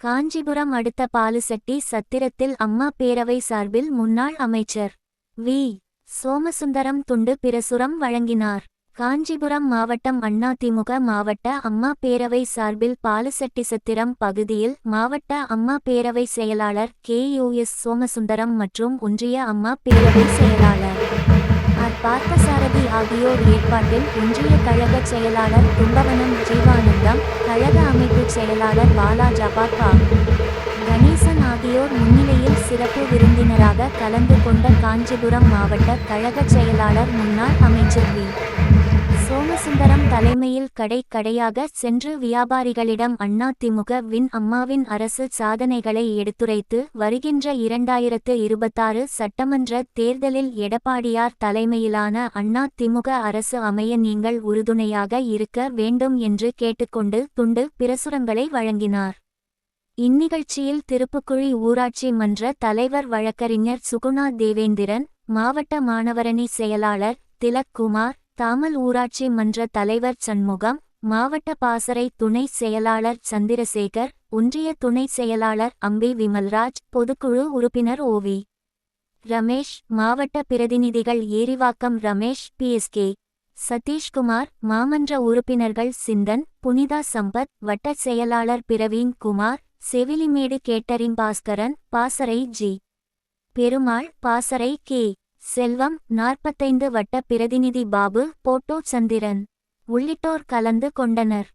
காஞ்சிபுரம் அடுத்த பாலுசெட்டி சத்திரத்தில் அம்மா பேரவை சார்பில் முன்னாள் அமைச்சர் வி. சோமசுந்தரம் துண்டு பிரசுரம் வழங்கினார். காஞ்சிபுரம் மாவட்டம் அதிமுக மாவட்ட அம்மா பேரவை சார்பில் பாலுசெட்டி சத்திரம் பகுதியில் மாவட்ட அம்மா பேரவை செயலாளர் கே. யு. எஸ். சோமசுந்தரம் மற்றும் ஒன்றிய அம்மா பேரவை செயலாளர். ஆர். ஆகியோர் ஏற்பாட்டில் ஒன்றிய கழக செயலாளர் கும்பவனம் ஜீவானந்தம் கழக அமைப்பு செயலாளர் பாலா ஜபாக்கா கணேசன் ஆகியோர் முன்னிலையில் சிறப்பு விருந்தினராக கலந்து கொண்ட காஞ்சிபுரம் மாவட்ட கழக செயலாளர் முன்னாள் அமைச்சர் வி. தலைமையில் கடை கடையாக சென்று வியாபாரிகளிடம் அதிமுக வின் அம்மாவின் அரசு சாதனைகளை எடுத்துரைத்து வருகின்ற இரண்டாயிரத்து இருபத்தாறு சட்டமன்ற தேர்தலில் எடப்பாடியார் தலைமையிலான அதிமுக அரசு அமைய நீங்கள் உறுதுணையாக இருக்க வேண்டும் என்று கேட்டுக்கொண்டு துண்டு பிரசுரங்களை வழங்கினார். இந்நிகழ்ச்சியில் திருப்புக்குழி ஊராட்சி மன்ற தலைவர் வழக்கறிஞர் சுகுணா தேவேந்திரன் மாவட்ட மாணவரணி செயலாளர் திலக் குமார் தாமல் ஊராட்சி மன்ற தலைவர் சண்முகம் மாவட்ட பாசறை துணை செயலாளர் சந்திரசேகர் ஒன்றிய துணை செயலாளர் அம்பி விமல்ராஜ் பொதுக்குழு உறுப்பினர் ஓவி. ரமேஷ் மாவட்ட பிரதிநிதிகள் ஏரிவாக்கம் ரமேஷ் பிஎஸ்கே சதீஷ்குமார் மாமன்ற உறுப்பினர்கள் சிந்தன் புனிதா சம்பத் வட்ட செயலாளர் பிரவீன் குமார் செவிலிமேடு கேட்டரின் பாஸ்கரன் பாசறை ஜி. பெருமாள் பாசறை கே. செல்வம் நாற்பத்தைந்து வட்ட பிரதிநிதி பாபு போட்டோ சந்திரன். உள்ளிட்டோர் கலந்து கொண்டனர்.